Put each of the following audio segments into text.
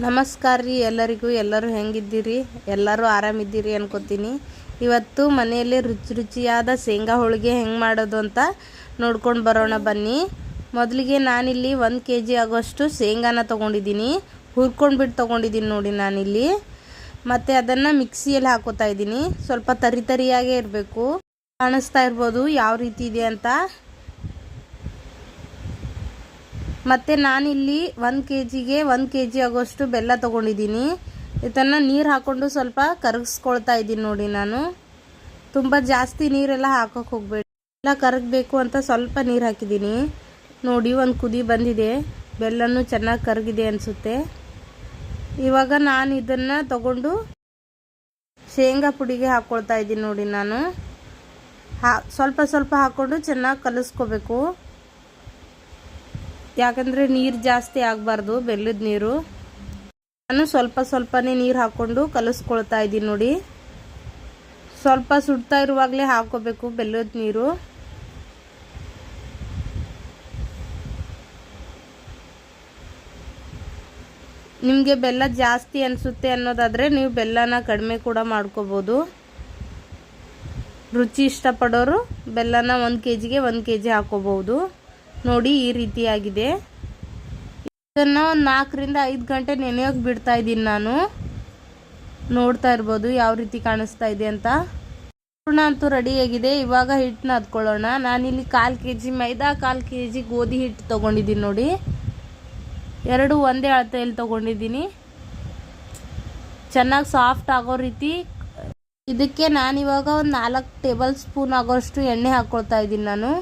ನಮಸ್ಕಾರ ರೀ ಎಲ್ಲರಿಗೂ. ಎಲ್ಲರೂ ಹೆಂಗಿದ್ದೀರಿ? ಎಲ್ಲರೂ ಆರಾಮಿದ್ದೀರಿ ಅನ್ಕೋತೀನಿ. ಇವತ್ತು ಮನೆಯಲ್ಲಿ ರುಚಿ ರುಚಿಯಾದ ಶೇಂಗಾ ಹೋಳಿಗೆ ಹೆಂಗೆ ಮಾಡೋದು ಅಂತ ನೋಡ್ಕೊಂಡು ಬರೋಣ ಬನ್ನಿ. ಮೊದಲಿಗೆ ನಾನಿಲ್ಲಿ ಒಂದು ಕೆ ಜಿ ಆಗೋಷ್ಟು ಶೇಂಗಾನ ತೊಗೊಂಡಿದ್ದೀನಿ. ಹುರ್ಕೊಂಡ್ಬಿಟ್ಟು ತೊಗೊಂಡಿದ್ದೀನಿ ನೋಡಿ ನಾನಿಲ್ಲಿ. ಮತ್ತು ಅದನ್ನು ಮಿಕ್ಸಿಯಲ್ಲಿ ಹಾಕೋತಾ ಇದ್ದೀನಿ. ಸ್ವಲ್ಪ ತರಿ ತರಿಯಾಗೇ ಇರಬೇಕು. ಕಾಣಿಸ್ತಾ ಇರ್ಬೋದು, ಯಾವ ರೀತಿ ಇದೆ ಅಂತ. ಮತ್ತು ನಾನಿಲ್ಲಿ ಒಂದು ಕೆ ಜಿಗೆ ಒಂದು ಕೆ ಜಿ ಆಗೋಷ್ಟು ಬೆಲ್ಲ ತೊಗೊಂಡಿದ್ದೀನಿ. ಇದನ್ನು ನೀರು ಹಾಕ್ಕೊಂಡು ಸ್ವಲ್ಪ ಕರಗಿಸ್ಕೊಳ್ತಾ ಇದ್ದೀನಿ ನೋಡಿ ನಾನು. ತುಂಬ ಜಾಸ್ತಿ ನೀರೆಲ್ಲ ಹಾಕೋಕೆ ಹೋಗಬೇಡಿ. ಎಲ್ಲ ಕರಗಬೇಕು ಅಂತ ಸ್ವಲ್ಪ ನೀರು ಹಾಕಿದ್ದೀನಿ. ನೋಡಿ, ಒಂದು ಕುದಿ ಬಂದಿದೆ. ಬೆಲ್ಲನೂ ಚೆನ್ನಾಗಿ ಕರಗಿದೆ ಅನಿಸುತ್ತೆ. ಇವಾಗ ನಾನು ಇದನ್ನು ತಗೊಂಡು ಶೇಂಗಾ ಪುಡಿಗೆ ಹಾಕ್ಕೊಳ್ತಾ ಇದ್ದೀನಿ ನೋಡಿ ನಾನು. ಹಾ, ಸ್ವಲ್ಪ ಸ್ವಲ್ಪ ಹಾಕ್ಕೊಂಡು ಚೆನ್ನಾಗಿ ಕಲಿಸ್ಕೋಬೇಕು. ಯಾಕಂದರೆ ನೀರು ಜಾಸ್ತಿ ಆಗಬಾರ್ದು, ಬೆಲ್ಲದ ನೀರು. ನಾನು ಸ್ವಲ್ಪ ಸ್ವಲ್ಪನೇ ನೀರು ಹಾಕ್ಕೊಂಡು ಕಲಿಸ್ಕೊಳ್ತಾ ಇದ್ದೀನಿ ನೋಡಿ. ಸ್ವಲ್ಪ ಸುಡ್ತಾ ಇರುವಾಗಲೇ ಹಾಕೋಬೇಕು ಬೆಲ್ಲದ ನೀರು. ನಿಮಗೆ ಬೆಲ್ಲ ಜಾಸ್ತಿ ಅನಿಸುತ್ತೆ ಅನ್ನೋದಾದರೆ ನೀವು ಬೆಲ್ಲನ ಕಡಿಮೆ ಕೂಡ ಮಾಡ್ಕೋಬೋದು. ರುಚಿ ಇಷ್ಟಪಡೋರು ಬೆಲ್ಲನ ಒಂದು ಕೆ ಜಿಗೆ ಒಂದು ಕೆ ಜಿ ಹಾಕೋಬಹುದು. ನೋಡಿ ಈ ರೀತಿಯಾಗಿದೆ. ಇದನ್ನು ಒಂದು ನಾಲ್ಕರಿಂದ ಐದು ಗಂಟೆ ನೆನೆಯೋಕೆ ಬಿಡ್ತಾ ಇದ್ದೀನಿ ನಾನು. ನೋಡ್ತಾ ಇರ್ಬೋದು ಯಾವ ರೀತಿ ಕಾಣಿಸ್ತಾ ಇದೆ ಅಂತ. ಹೂರ್ಣ ಅಂತೂ ರೆಡಿಯಾಗಿದೆ ಇವಾಗ ಹಿಟ್ಟನ್ನ ಹದ್ಕೊಳ್ಳೋಣ ನಾನಿಲ್ಲಿ ಕಾಲು ಕೆ ಜಿ ಮೈದಾ, ಕಾಲು ಕೆ ಜಿ ಗೋಧಿ ಹಿಟ್ಟು ತೊಗೊಂಡಿದ್ದೀನಿ ನೋಡಿ. ಎರಡು ಒಂದೇ ಅಳತೆಯಲ್ಲಿ ತೊಗೊಂಡಿದ್ದೀನಿ. ಚೆನ್ನಾಗಿ ಸಾಫ್ಟ್ ಆಗೋ ರೀತಿ. ಇದಕ್ಕೆ ನಾನಿವಾಗ ಒಂದು ನಾಲ್ಕು ಟೇಬಲ್ ಸ್ಪೂನ್ ಆಗೋಷ್ಟು ಎಣ್ಣೆ ಹಾಕ್ಕೊಳ್ತಾ ಇದ್ದೀನಿ ನಾನು.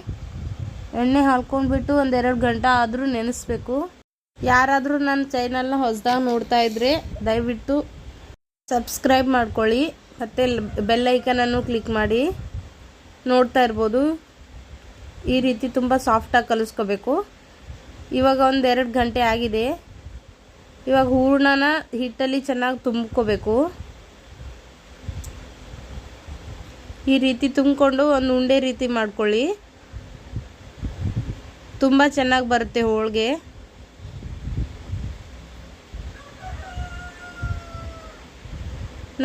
ಎಣ್ಣೆ ಹಾಲ್ಕೊಂಡ್ಬಿಟ್ಟು ಒಂದೆರಡು ಗಂಟೆ ಆದರೂ ನೆನೆಸ್ಬೇಕು. ಯಾರಾದರೂ ನನ್ನ ಚಾನಲ್ನ ಹೊಸದಾಗಿ ನೋಡ್ತಾ ಇದ್ರೆ ದಯವಿಟ್ಟು ಸಬ್ಸ್ಕ್ರೈಬ್ ಮಾಡ್ಕೊಳ್ಳಿ. ಮತ್ತು ಬೆಲ್ ಐಕನನ್ನು ಕ್ಲಿಕ್ ಮಾಡಿ. ನೋಡ್ತಾ ಇರ್ಬೋದು. ಈ ರೀತಿ ತುಂಬ ಸಾಫ್ಟಾಗಿ ಕಲಿಸ್ಕೋಬೇಕು. ಇವಾಗ ಒಂದು ಎರಡು ಗಂಟೆ ಆಗಿದೆ. ಇವಾಗ ಹೂರ್ಣನ ಹಿಟ್ಟಲ್ಲಿ ಚೆನ್ನಾಗಿ ತುಂಬ್ಕೋಬೇಕು. ಈ ರೀತಿ ತುಂಬಿಕೊಂಡು ಒಂದು ಉಂಡೆ ರೀತಿ ಮಾಡ್ಕೊಳ್ಳಿ. ತುಂಬ ಚೆನ್ನಾಗಿ ಬರುತ್ತೆ ಹೋಳಿಗೆ.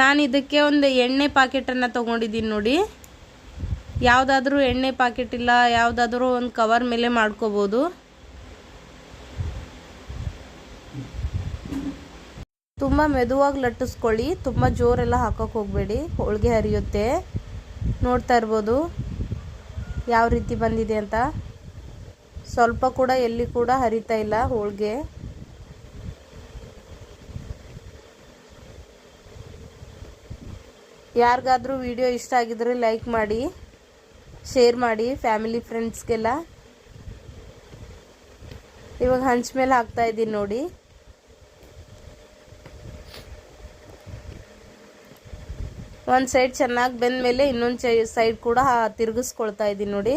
ನಾನು ಇದಕ್ಕೆ ಒಂದು ಎಣ್ಣೆ ಪಾಕೆಟನ್ನು ತೊಗೊಂಡಿದ್ದೀನಿ ನೋಡಿ. ಯಾವುದಾದ್ರೂ ಎಣ್ಣೆ ಪಾಕೆಟ್ ಇಲ್ಲ, ಯಾವುದಾದ್ರೂ ಒಂದು ಕವರ್ ಮೇಲೆ ಮಾಡ್ಕೋಬೋದು. ತುಂಬ ಮೆದುವಾಗಿ ಲಟ್ಟಿಸ್ಕೊಳ್ಳಿ, ತುಂಬ ಜೋರೆಲ್ಲ ಹಾಕೋಕೆ ಹೋಗಬೇಡಿ, ಹೋಳಿಗೆ ಹರಿಯುತ್ತೆ. ನೋಡ್ತಾ ಇರ್ಬೋದು. ಯಾವ ರೀತಿ ಬಂದಿದೆ ಅಂತ. ಸ್ವಲ್ಪ ಕೂಡ ಎಲ್ಲಿ ಕೂಡ ಹರಿತಾ ಇಲ್ಲ ಹೋಳಿಗೆ. ಯಾರಿಗಾದರೂ ವಿಡಿಯೋ ಇಷ್ಟ ಆಗಿದ್ರೆ ಲೈಕ್ ಮಾಡಿ, ಶೇರ್ ಮಾಡಿ, ಫ್ಯಾಮಿಲಿ ಫ್ರೆಂಡ್ಸ್ಗೆಲ್ಲ. ಇವಾಗ ಹಂಚ ಮೇಲೆ ಹಾಕ್ತಾ ಇದ್ದೀನಿ ನೋಡಿ. ಒಂದು ಸೈಡ್ ಚೆನ್ನಾಗಿ ಬೆಂದ ಮೇಲೆ ಇನ್ನೊಂದು ಸೈಡ್ ಕೂಡ ತಿರುಗಿಸ್ಕೊಳ್ತಾ ಇದ್ದೀನಿ ನೋಡಿ.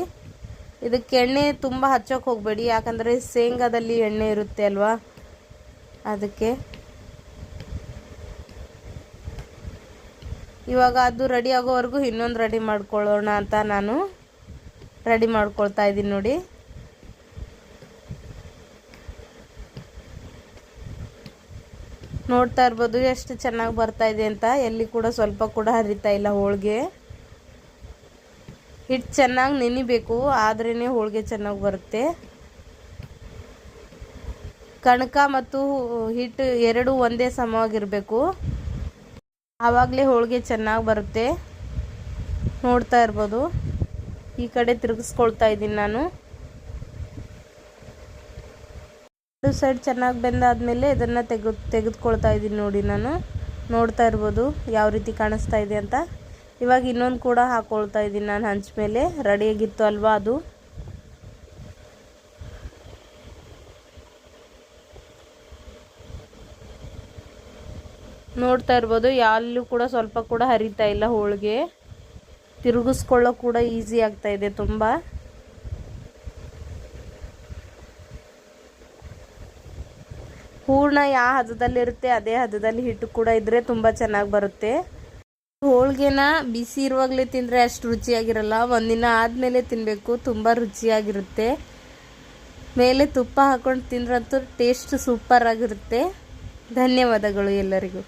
ಇದಕ್ಕೆ ಎಣ್ಣೆ ತುಂಬ ಹಚ್ಚೋಕೆ ಹೋಗಬೇಡಿ, ಯಾಕಂದರೆ ಶೇಂಗಾದಲ್ಲಿ ಎಣ್ಣೆ ಇರುತ್ತೆ ಅಲ್ವಾ? ಅದಕ್ಕೆ. ಇವಾಗ ಅದು ರೆಡಿ ಆಗೋವರೆಗೂ ಇನ್ನೊಂದು ರೆಡಿ ಮಾಡ್ಕೊಳ್ಳೋಣ ಅಂತ ನಾನು ರೆಡಿ ಮಾಡ್ಕೊಳ್ತಾ ಇದ್ದೀನಿ ನೋಡಿ. ನೋಡ್ತಾ ಇರ್ಬೋದು, ಎಷ್ಟು ಚೆನ್ನಾಗಿ ಬರ್ತಾ ಇದೆ ಅಂತ. ಎಲ್ಲಿ ಕೂಡ ಸ್ವಲ್ಪ ಕೂಡ ಹರಿತಾ ಇಲ್ಲ ಹೋಳಿಗೆ. ಹಿಟ್ಟು ಚೆನ್ನಾಗಿ ನೆನಿಬೇಕು ಆದ್ರೇ ಹೋಳಿಗೆ ಚೆನ್ನಾಗಿ ಬರುತ್ತೆ. ಕಣಕ ಮತ್ತು ಹಿಟ್ಟು ಎರಡು ಒಂದೇ ಸಮವಾಗಿರಬೇಕು. ಆವಾಗಲೇ ಹೋಳಿಗೆ ಚೆನ್ನಾಗಿ ಬರುತ್ತೆ. ನೋಡ್ತಾ ಇರ್ಬೋದು. ಈ ಕಡೆ ತಿರುಗಿಸ್ಕೊಳ್ತಾ ಇದ್ದೀನಿ ನಾನು. ಎರಡು ಸೈಡ್ ಚೆನ್ನಾಗಿ ಬೆಂದಾದ್ಮೇಲೆ ಇದನ್ನು ತೆಗೆದು ತೆಗೆದುಕೊಳ್ತಾ ಇದ್ದೀನಿ ನೋಡಿ ನಾನು. ನೋಡ್ತಾ ಇರ್ಬೋದು, ಯಾವ ರೀತಿ ಕಾಣಿಸ್ತಾ ಇದೆ ಅಂತ. ಇವಾಗ ಇನ್ನೊಂದು ಕೂಡ ಹಾಕ್ಕೊಳ್ತಾ ಇದ್ದೀನಿ ನಾನು ಹಂಚ ಮೇಲೆ. ರೆಡಿಯಾಗಿತ್ತು ಅಲ್ವಾ ಅದು? ನೋಡ್ತಾ ಇರ್ಬೋದು, ಯಾಲ್ಲೂ ಕೂಡ ಸ್ವಲ್ಪ ಕೂಡ ಹರಿತಾ ಇಲ್ಲ ಹೋಳಿಗೆ. ತಿರುಗಿಸ್ಕೊಳ್ಳೋ ಕೂಡ ಈಸಿ ಆಗ್ತಾ ಇದೆ ತುಂಬ. ಹೂರ್ಣ ಯಾವ ಹದದಲ್ಲಿರುತ್ತೆ, ಅದೇ ಹದದಲ್ಲಿ ಹಿಟ್ಟು ಕೂಡ ಇದ್ದರೆ ತುಂಬ ಚೆನ್ನಾಗಿ ಬರುತ್ತೆ. ಹೋಳಿಗೆನ ಬಿಸಿ ಇರುವಾಗಲೇ ತಿಂದರೆ ಅಷ್ಟು ರುಚಿಯಾಗಿರಲ್ಲ. ಒಂದಿನ ಆದಮೇಲೆ ತಿನ್ನಬೇಕು ತುಂಬ ರುಚಿಯಾಗಿರುತ್ತೆ. ಮೇಲೆ ತುಪ್ಪ ಹಾಕೊಂಡು ತಿಂದ್ರಂತೂ ಟೇಸ್ಟ್ ಸೂಪರ್ ಆಗಿರುತ್ತೆ. ಧನ್ಯವಾದಗಳು ಎಲ್ಲರಿಗೂ.